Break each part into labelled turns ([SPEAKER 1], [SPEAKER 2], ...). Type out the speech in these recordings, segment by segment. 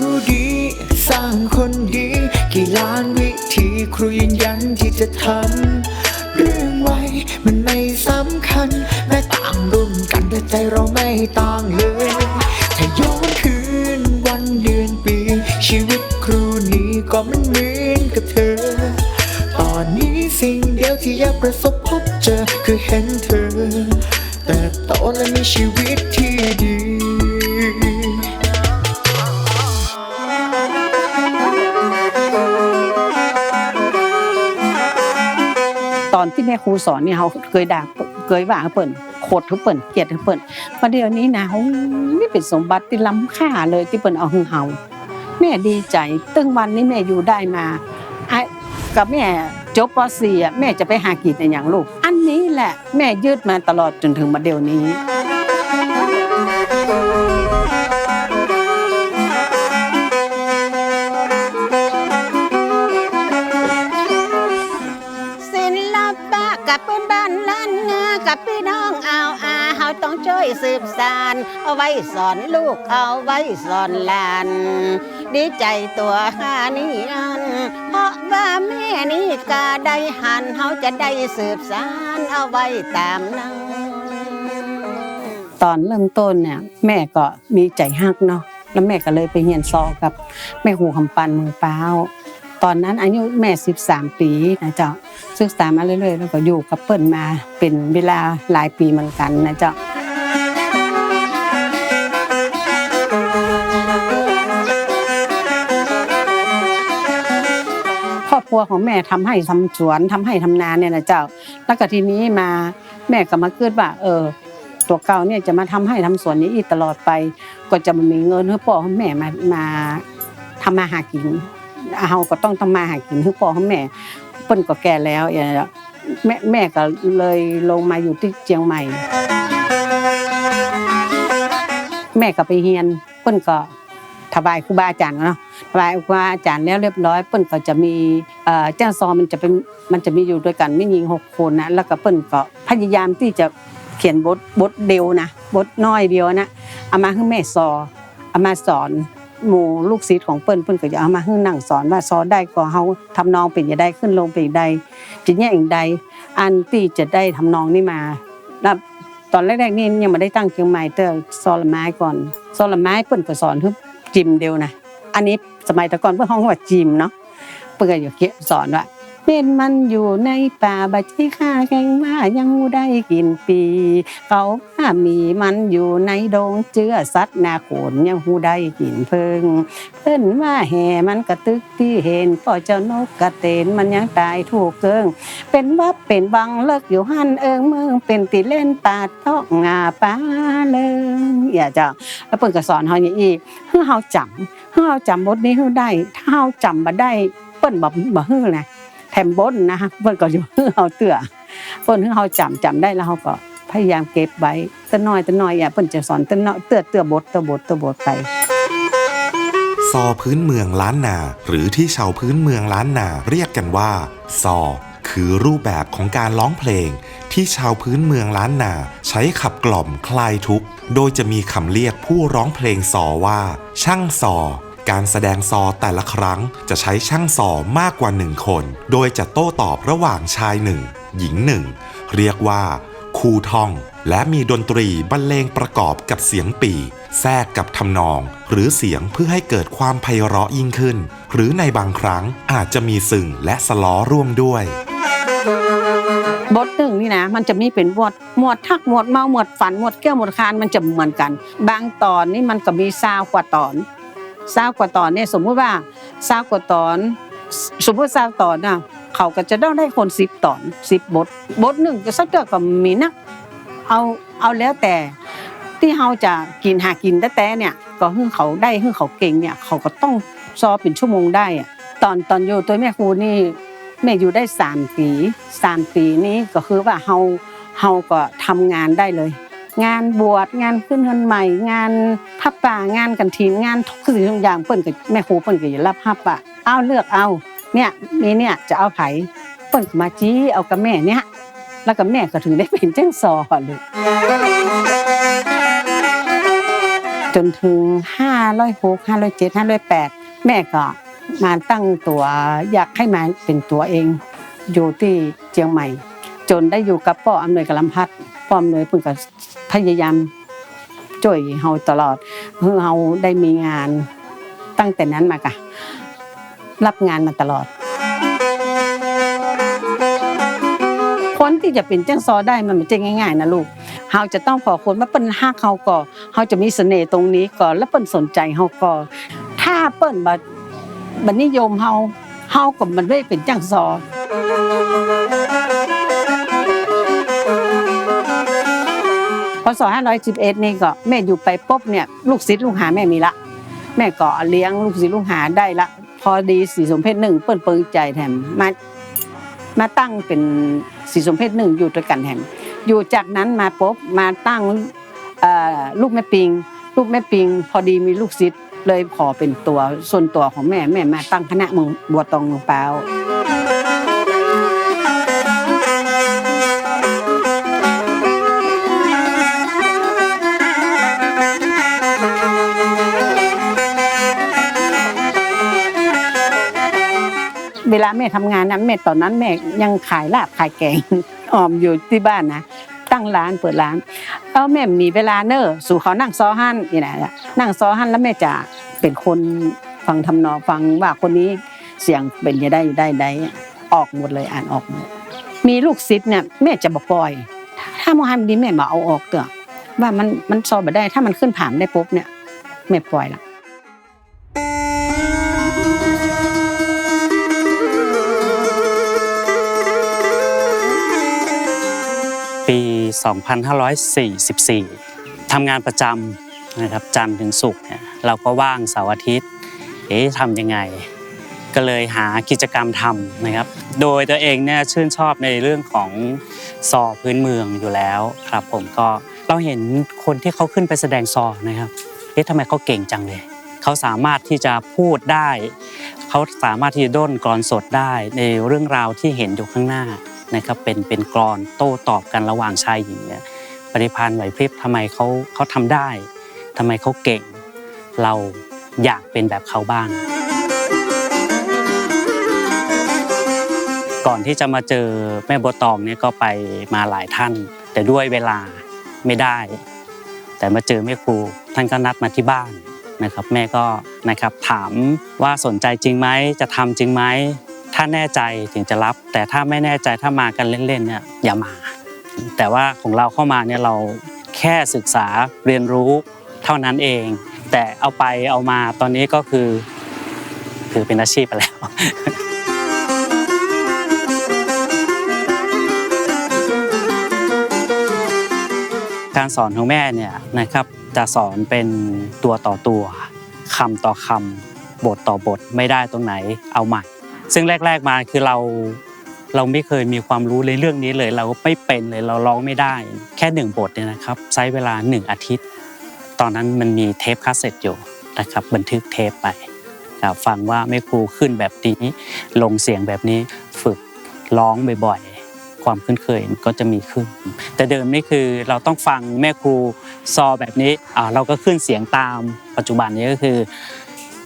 [SPEAKER 1] รู้ดี สร้างคนดี กี่ล้านวิธีครูยืนยันที่จะทำเรื่องไว้มันไม่สำคัญ แม้ต่างรุ่นกันแต่ใจเราไม่ต่างเลยถ้าย้อนคืนวันเดือนปี ชีวิตครูนี้ก็มันเหมือนกับเธอ ตอนนี้สิ่งเดียวที่อยากประสบพบเจอคือเห็นเธอ แต่โตและมีชีวิตที่ดี
[SPEAKER 2] ครูสอนเนี่ยเขาเคยด่าเคยว่าเปิ่นโคตรเขาเปิ่นเกลียดเขาเปิ่นประเดี๋ยวนี้นะเขาไม่เป็นสมบัติที่ล้ำค่าเลยที่เปิ่นเอาหึงเฮาแม่ดีใจ ตึงวันนี้แม่อยู่ได้มาไอ้กับแม่จบป .4 อะแม่จะไปหากินในอย่างลูก อันนี้แหละแม่ยืดมาตลอดจนถึงมาเดี๋ยวนี้
[SPEAKER 3] เฮาต้องช่วยสืบสานเอาไว้สอนลูกเอาไว้สอนหลาน ดีใจตัวหานี่อัน เพราะว่าแม่นี่ก็ได้หันเฮาจะได้สืบสานเอาไว้ตามนั้น
[SPEAKER 2] ตอนเริ่มต้นเนี่ยแม่ก็มีใจฮักเนาะแล้วแม่ก็เลยไปเรียนซอกับแม่ครูคำปันเมืองเป้า ตอนนั้นอายุแม่ 13 ปีนะเจ้าศึกษามาเรื่อยๆ แล้วก็อยู่กับเปิ้นมาเป็นเวลาหลายปีเหมือนกันนะเจ้าครอบครัวของแม่ทำให้ทำสวนทำให้ทำนาเนี่ยนะเจ้า แล้วก็ทีนี้มาแม่ก็มาเกิดว่า เออ ตัวเก่าเนี่ยจะมาทำให้ทำสวนนี้อีกตลอดไป ก็จะมีเงินให้พ่อให้แม่มามาทำมาหากิน เฮาก็ต้องทำมาหากินให้พ่อให้แม่เปิ้นก็แก่แล้วอย่างแม่แม่ก็เลยลงมาอยู่ที่เชียงใหม่ แม่ก็ไปเรียนเปิ้นก็ถวายครูบาอาจารย์เนาะถวายครูบาอาจารย์แล้วเรียบร้อยเปิ้นก็จะมีเอ่อเจ้าซอมันจะเป็นมันจะมีอยู่ด้วยกันไม่ยิงหกคนนะแล้วก็เปิ้นก็พยายามที่จะเขียนบทบทเดียวนะบทน้อยเดียวนะเอามาให้แม่ซอเอามาสอน หมู่ลูกศิษย์ของเปิ้นเปิ้นก็จะเอามาให้นั่งสอนว่าสอนได้ก็เฮาทำนองเป็นอย่าได้ขึ้นลงเป็นอย่าใดจะแย่อย่างใดอันที่จะได้ทำนองนี่มาแล้วตอนแรกๆนี่ยังไม่ได้ตั้งเชียงใหม่เตอสอนละไม้ก่อนสอนละไม้เปิ้นก็สอนทุบจิมเดียวนะอันนี้สมัยแต่ก่อนเพื่อห้องว่าจิมเนาะเปิ้นก็อยู่เกียสอนว่า เป็นมันอยู่ในป่าบัจิค่าแข่งว่ายังได้กินปี เขาว่ามีมันอยู่ในดงเจือสัตว์นาโขนยังหูได้กินเพิง เพิ่นว่าแห่มันกระตึกที่เห็นพ่อเจ้านกกระเตนมันยังตายถูกเกิง เป็นวับเป็นวังเลิกอยู่หันเอิงเมืองเป็นติเล่นปาดท้องงาป้าเลยอย่าจะแล้วเปิ่นก็สอนเฮาอย่างอีกเฮาจำเฮาจำบทนี้ให้ได้ถ้าเฮาจำบ่ได้เปิ้นบ่บ่ฮื้อนะ แถมบทนะเปิ้นก็อยู่ฮื้อเฮาเตื้อเปิ้นให้เฮาจำจำได้แล้วเฮาก็พยายามเก็บไว้ตะน้อยตะน้อยอย่าเปิ้นจะสอนตะน้อยเตื้อเตื้อบทเตื้อบทเตื้อบทไป
[SPEAKER 4] ซอพื้นเมืองล้านนา หรือที่ชาวพื้นเมืองล้านนาเรียกกันว่า ซอ คือรูปแบบของการร้องเพลง ที่ชาวพื้นเมืองล้านนา ใช้ขับกล่อมคลายทุกข์ โดยจะมีคำเรียกผู้ร้องเพลงซอว่า ช่างซอ การแสดงซอแต่ละครั้งจะใช้ช่างซอมากกว่าหนึ่งคน โดยจะโต้ตอบระหว่างชายหนึ่งหญิงหนึ่งเรียกว่าคูท่อง และมีดนตรีบรรเลงประกอบกับเสียงปี แทรกกับทำนอง หรือเสียงเพื่อให้เกิดความไพเราะยิ่งขึ้น หรือในบางครั้งอาจจะมีสึ่งและสล้อร่วมด้วย
[SPEAKER 2] บทหนึ่งนี่นะมันจะมีเป็นหมวดหมวดทักหมวดเมาหมวดฝันหมวดแก้วหมวดคานมันจะเหมือนกัน บางตอนนี่มันก็มีซาวกว่าตอน ซาวกว่าตอนเนี่ยสมมุติว่าซาวกว่าตอน สมมติซาวตอนนะเขาก็จะต้องได้คนสิบตอนสิบบท บทหนึ่งก็สักเดือก็มีนะเอาเอาแล้วแต่ที่เขาจะกินหากินแต่แต่เนี่ยก็ให้เขาได้ให้เขาเก่งเนี่ยเขาก็ต้องซอเป็นชั่วโมงได้อะตอนตอนอยู่ตัวแม่ครูนี่แม่อยู่ได้สามปีสามปีนี้ก็คือว่าเฮาเฮาก็ทำงานได้เลย งานบวชงานขึ้นเงินใหม่ งานพับป่างานกันทีนงานทุกสิ่งทุกอย่างเปิ้นกับแม่ครูเปิ้นก็อย่ารับพับอะเอาเลือกเอาเนี่ยมีเนี่ยจะเอาไผเปิ้นก็มาจี้เอากับแม่เนี่ยแล้วก็แม่ก็ถึงได้เป็นเจ้าซอเลยจนถึงห้าร้อยหกห้าร้อยเจ็ดห้าร้อยแปดแม่ก็มาตั้งตัวอยากให้มาเป็นตัวเองอยู่ที่เชียงใหม่ จนได้อยู่กับป้ออำนวยกบลำพัดป้ออำนวยเพิ่งก็ายามช่วยเฮาตลอดเพื่อเฮาได้มีงานตั้งแต่นั้นมากะ รับงานมาตลอด คนที่จะเป็นเจ้าซอได้มันไม่ใช่ง่ายๆนะลูกเฮาจะต้องขอคนมาเปิ้นฮักเฮาก่อเฮาจะมีเสน่ห์ตรงนี้ก่อนแล้วเปิ้นสนใจเฮาก่อถ้าเปิ้นบ่บ่นิยมเฮาเฮาก็มันไม่เป็นจ้างซอ พศ511 นี่ก็แม่อยู่ไปปุ๊บเนี่ยลูกศิษย์ลูกหาแม่มีละ แม่ก็เลี้ยงลูกศิษย์ลูกหาได้ละ พอดีสีสมเพศหนึ่งเปิ้นเปิงใจแถมมามาตั้งเป็นสีสมเพศหนึ่งอยู่ด้วยกันแถมอยู่จากนั้นมาปุ๊บมาตั้งลูกแม่ปิง ลูกแม่ปิง พอดีมีลูกศิษย์เลยขอเป็นตัวส่วนตัวของแม่แม่มาตั้งคณะเมืองบัวตองเมืองเปล่า ลาแม่ทำงานนะแม่ตอนนั้นแม่ยังขายลาบขายแกงออมอยู่ที่บ้านนะตั้งร้านเปิดร้านเอาแม่มีเวลาเนอะสู่เขานั่งซ้อหันนี่นะนั่งซ้อหันแล้วแม่จะเป็นคนฟังทำนองฟังว่าคนนี้เสียงเป็นจะได้ได้ได้ออกหมดเลยอ่านออกหมดมีลูกศิษย์เนี่ยแม่จะบอกปล่อย ถ้าโมฮัมดีแม่มาเอาออกเถอะว่ามันมันซอบ่ได้ถ้ามันขึ้นผ่านได้ปุ๊บเนี่ยแม่ปล่อยละ
[SPEAKER 5] ปี 2544 ทำงานประจำนะครับจันทร์ถึงศุกร์เนี่ยเราก็ว่างเสาร์อาทิตย์ เอ๊ะทำยังไง ก็เลยหากิจกรรมทำนะครับ โดยตัวเองเนี่ยชื่นชอบในเรื่องของซอพื้นเมืองอยู่แล้วครับผมก็เราเห็นคนที่เขาขึ้นไปแสดงซอนะครับ เอ๊ะทำไมเขาเก่งจังเลย เขาสามารถที่จะพูดได้ เขาสามารถที่จะด้นกรอนสดได้ในเรื่องราวที่เห็นอยู่ข้างหน้า นะครับเป็นเป็นกรอนโต้ตอบกันระหว่างชายหญิงเนี่ยปฏิพันธ์ไหวพริบทำไมเขาเขาทำได้ทำไมเขาเก่ง เราอยากเป็นแบบเขาบ้าง ก่อนที่จะมาเจอแม่บัวตองเนี่ยก็ไปมาหลายท่าน แต่ด้วยเวลาไม่ได้ แต่มาเจอแม่ครูท่านก็นัดมาที่บ้านนะครับ แม่ก็นะครับถามว่าสนใจจริงไหมจะทำจริงไหม ถ้าแน่ใจถึงจะรับ แต่ถ้าไม่แน่ใจถ้ามากันเล่นๆเนี่ยอย่ามา แต่ว่าของเราเข้ามาเนี่ยเราแค่ศึกษาเรียนรู้เท่านั้นเอง แต่เอาไปเอามาตอนนี้ก็คือคือเป็นอาชีพไปแล้วการสอนของแม่เนี่ยนะครับจะสอนเป็นตัวต่อตัวคำต่อคำบทต่อบทไม่ได้ตรงไหนเอาใหม่ ซึ่งแรก ๆมาคือเราเราไม่เคยมีความรู้ในเรื่องนี้เลย เราไม่เป็นเลยเราร้องไม่ได้ แค่หนึ่งบทเนี่ยนะครับใช้เวลาหนึ่งอาทิตย์ ตอนนั้นมันมีเทปคาสเซ็ตอยู่นะครับบันทึกเทปไปฟังว่าแม่ครูขึ้นแบบนี้ลงเสียงแบบนี้ฝึกร้องบ่อยๆ ความคุ้นเคยก็จะมีขึ้น แต่เดิมนี่คือเราต้องฟังแม่ครูซอแบบนี้เราก็ขึ้นเสียงตามปัจจุบันนี้ก็คือ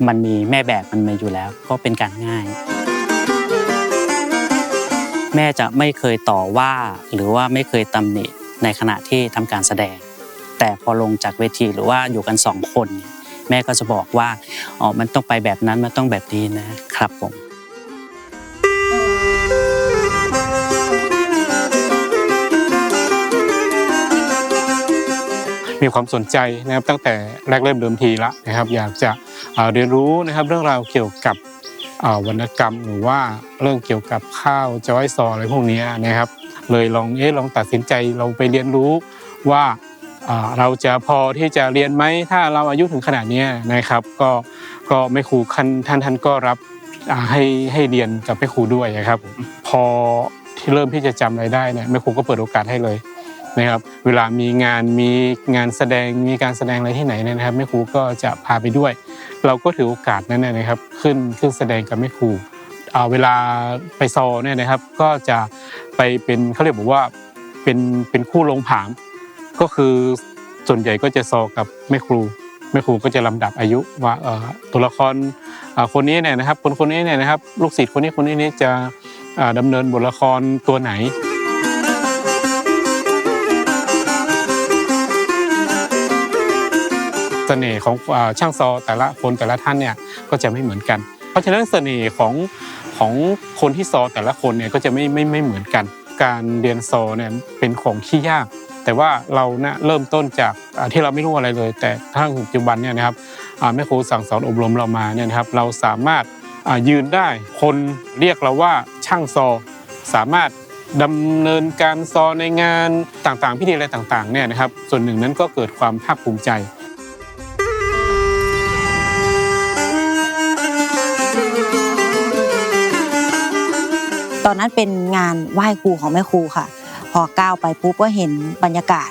[SPEAKER 5] มันมีแม่แบบมันมาอยู่แล้วก็เป็นการง่าย แม่จะไม่เคยต่อว่าหรือว่าไม่เคยตำหนิในขณะที่ทำการแสดง แต่พอลงจากเวทีหรือว่าอยู่กันสองคนแม่ก็จะบอกว่าอ๋อมันต้องไปแบบนั้นมันต้องแบบนี้นะครับผม
[SPEAKER 6] มีความสนใจนะครับตั้งแต่แรกเริ่มเดิมทีละนะครับ อยากจะเรียนรู้นะครับเรื่องราวเกี่ยวกับ วรรณกรรมหรือว่าเรื่องเกี่ยวกับข้าวจอยซออะไรพวกนี้นะครับ เลยลองเอ๊ะลองตัดสินใจเราไปเรียนรู้ว่าเราจะพอที่จะเรียนไหมถ้าเราอายุถึงขนาดนี้นะครับ ก็ก็แม่ครูท่านท่านก็รับให้ให้เรียนกับแม่ครูด้วยนะครับพอที่เริ่มที่จะจำอะไรได้เนี่ยแม่ครูก็เปิดโอกาสให้เลยนะครับเวลามีงานมีงานแสดงมีการแสดงอะไรที่ไหนเนี่ยนะครับแม่ครูก็จะพาไปด้วย เราก็ถือโอกาสนั้นนยนะครับขึ้นขึ้นแสดงกับแม่ครูเวลาไปซอเนี่ยนะครับก็จะไปเป็นเขาเรียกบอกว่าเป็นเป็นคู่ลงผามก็คือส่วนใหญ่ก็จะซอกับแม่ครูแม่ครูก็จะลำดับอายุว่าตัวละครคนนี้เนี่ยนะครับคนคนนี้เนี่ยนะครับลูกศิษย์คนนี้คนนี้เนี่ยจะอ่าดำเนินบทละครตัวไหน เสน่ห์ของช่างซอแต่ละคนแต่ละท่านเนี่ยก็จะไม่เหมือนกัน เพราะฉะนั้นเสน่ห์ของของคนที่ซอแต่ละคนเนี่ยก็จะไม่ไม่ไม่เหมือนกัน การเรียนซอเนี่ยเป็นของที่ยาก แต่ว่าเราเนี่ยเริ่มต้นจากที่เราไม่รู้อะไรเลย แต่ถ้าปัจจุบันเนี่ยนะครับแม่ครูสั่งสอนอบรมเรามาเนี่ยนะครับเราสามารถยืนได้คนเรียกเราว่าช่างซอ สามารถดำเนินการซอในงานต่างๆ พิธีอะไรต่างๆเนี่ยนะครับ ส่วนหนึ่งนั้นก็เกิดความภาคภูมิใจ
[SPEAKER 7] ตอนนั้นเป็นงานไหว้ครูของแม่ครูค่ะ พอก้าวไปปุ๊บก็เห็นบรรยากาศ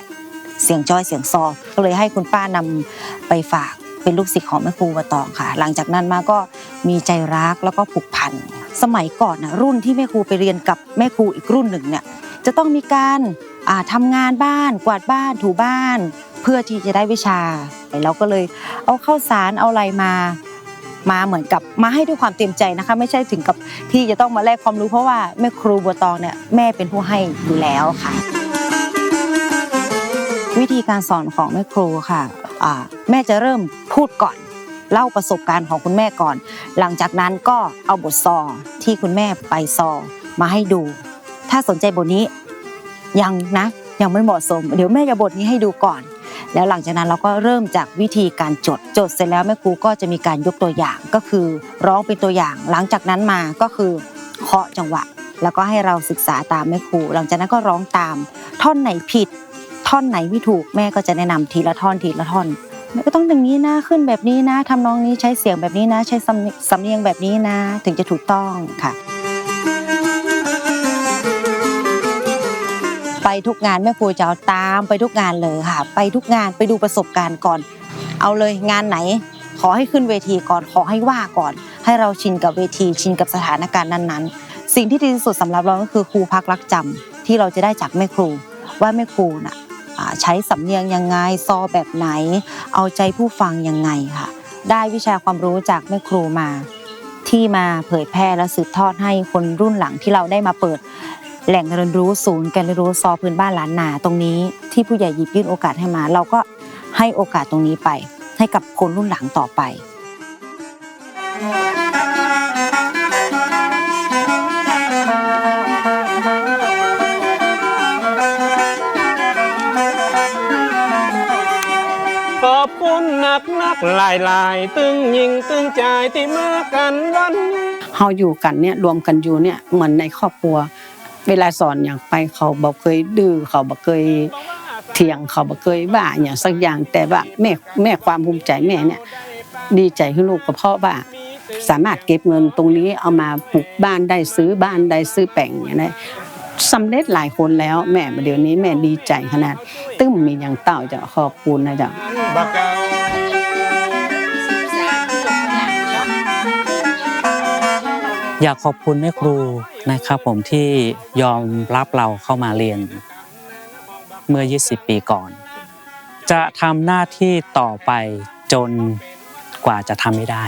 [SPEAKER 7] เสียงจ้อยเสียงซอก็เลยให้คุณป้านำไปฝากเป็นลูกศิษย์ของแม่ครูมาต่อค่ะ หลังจากนั้นมาก็มีใจรักแล้วก็ผูกพันสมัยก่อนนะรุ่นที่แม่ครูไปเรียนกับแม่ครูอีกรุ่นหนึ่งเนี่ยจะต้องมีการอ่าทำงานบ้าน กวาดบ้านถูบ้าน เพื่อที่จะได้วิชาเราก็เลยเอาข้าวสารเอาอะไรมา มาเหมือนกับมาให้ด้วยความเต็มใจนะคะ ไม่ใช่ถึงกับที่จะต้องมาแลกความรู้เพราะว่าแม่ครูบัวตองเนี่ยแม่เป็นผู้ให้อยู่แล้วค่ะ วิธีการสอนของแม่ครูค่ะแม่จะเริ่มพูดก่อนเล่าประสบการณ์ของคุณแม่ก่อน หลังจากนั้นก็เอาบทซอที่คุณแม่ไปซอมาให้ดู ถ้าสนใจบทนี้ยังนะยังไม่เหมาะสม เดี๋ยวแม่จะบทนี้ให้ดูก่อน แล้วหลังจากนั้นเราก็เริ่มจากวิธีการจด จดเสร็จแล้วแม่ครูก็จะมีการยกตัวอย่างก็คือร้องเป็นตัวอย่าง หลังจากนั้นมาก็คือเคาะจังหวะ แล้วก็ให้เราศึกษาตามแม่ครู หลังจากนั้นก็ร้องตาม ท่อนไหนผิด ท่อนไหนไม่ถูกแม่ก็จะแนะนำทีละท่อนทีละท่อนแม่ก็ต้องอย่างนี้นะขึ้นแบบนี้นะทำนองนี้ใช้เสียงแบบนี้นะ ใช้สำเนียงแบบนี้นะ ถึงจะถูกต้องค่ะ ไปทุกงานแม่ครูจะเอาตามไปทุกงานเลยค่ะ ไปทุกงานไปดูประสบการณ์ก่อน เอาเลยงานไหน ขอให้ขึ้นเวทีก่อนขอให้ว่าก่อน ให้เราชินกับเวทีชินกับสถานการณ์นั้นๆ สิ่งที่ดีที่สุดสำหรับเราก็คือครูพักรักจำที่เราจะได้จากแม่ครู ว่าแม่ครูน่ะใช้สำเนียงยังไงซอแบบไหน เอาใจผู้ฟังยังไงค่ะ ได้วิชาความรู้จากแม่ครูมาที่มาเผยแพร่และสืบทอดให้คนรุ่นหลังที่เราได้มาเปิด แหล่งเรียนรู้ศูนย์การเรียนรู้ซอพื้นบ้านล้านนาตรงนี้ที่ผู้ใหญ่หยิบยื่นโอกาสให้มา เราก็ให้โอกาสตรงนี้ไป ให้กับคนรุ่นหลังต่อไป
[SPEAKER 6] ขอบคุณนักนักหลายหลายๆตึงยิงตึงใจที่มากันวันนี้
[SPEAKER 2] เฮาอยู่กันเนี่ยรวมกันอยู่เนี่ยเหมือนในครอบครัว เวลาสอนอย่างไปเขาบอกเคยดื้อเขาบอกเคยเถียงเขาบอกเคยว่าอย่างสักอย่างแต่ว่าแม่แม่ความภูมิใจแม่เนี่ย ดีใจให้ลูกก็เพราะว่าสามารถเก็บเงินตรงนี้เอามาปลูกบ้านได้ซื้อบ้านได้ซื้อแปลงอย่างนี้สำเร็จหลายคนแล้วแม่เดี๋ยวนี้แม่ดีใจขนาด ตึ้งมีอย่างเต่าจะขอบคุณนะจ๊ะ
[SPEAKER 5] อยากขอบคุณแม่ครูนะครับผมที่ยอมรับเราเข้ามาเรียนเมื่อ 20 ปีก่อน จะทำหน้าที่ต่อไปจนกว่าจะทำไม่ได้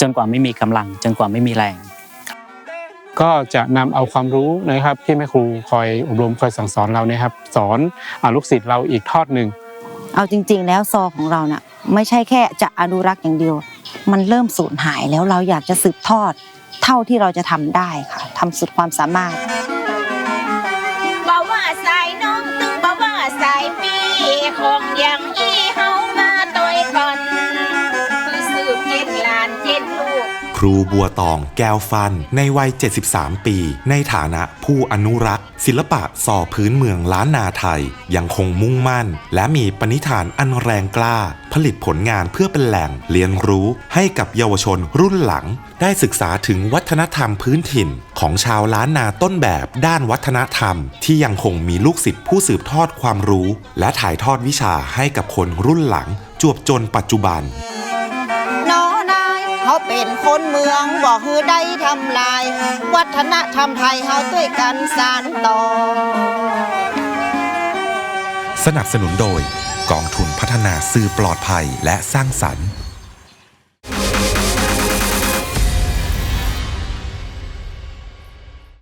[SPEAKER 5] จนกว่าไม่มีกำลัง จนกว่าไม่มีแรง
[SPEAKER 6] ก็จะนำเอาความรู้นะครับที่แม่ครูคอยอบรมคอยสั่งสอนเราเนี่ยครับ สอนอาลูกศิษย์เราอีกทอดหนึ่ง
[SPEAKER 7] เอาจริง ๆ แล้วซอของเราน่ะไม่ใช่แค่จะอนุรักษ์อย่างเดียว มันเริ่มสูญหายแล้วเราอยากจะสืบทอด เท่าที่เราจะทำได้ค่ะทำสุดความสามารถ
[SPEAKER 4] รูบัวตองแก้วฟัน ในวัย 73 ปี ในฐานะผู้อนุรักษ์ ศิลปะส่อพื้นเมืองล้านนาไทย ยังคงมุ่งมั่น และมีปณิธานอันแรงกล้า ผลิตผลงานเพื่อเป็นแหล่งเรียนรู้ให้กับเยาวชนรุ่นหลัง ได้ศึกษาถึงวัฒนธรรมพื้นถิ่น ของชาวล้านนาต้นแบบด้านวัฒนธรรม ที่ยังคงมีลูกศิษย์ผู้สืบทอดความรู้ และถ่ายทอดวิชาให้กับคนรุ่นหลัง จวบจนปัจจุบัน
[SPEAKER 3] เป็นคนเมืองบอกฮือได้ทำลาย วัฒนธรรมไทยเฮาด้วยกันสานต่อ
[SPEAKER 4] สนับสนุนโดย กองทุนพัฒนาสื่อปลอดภัยและสร้างสรรค์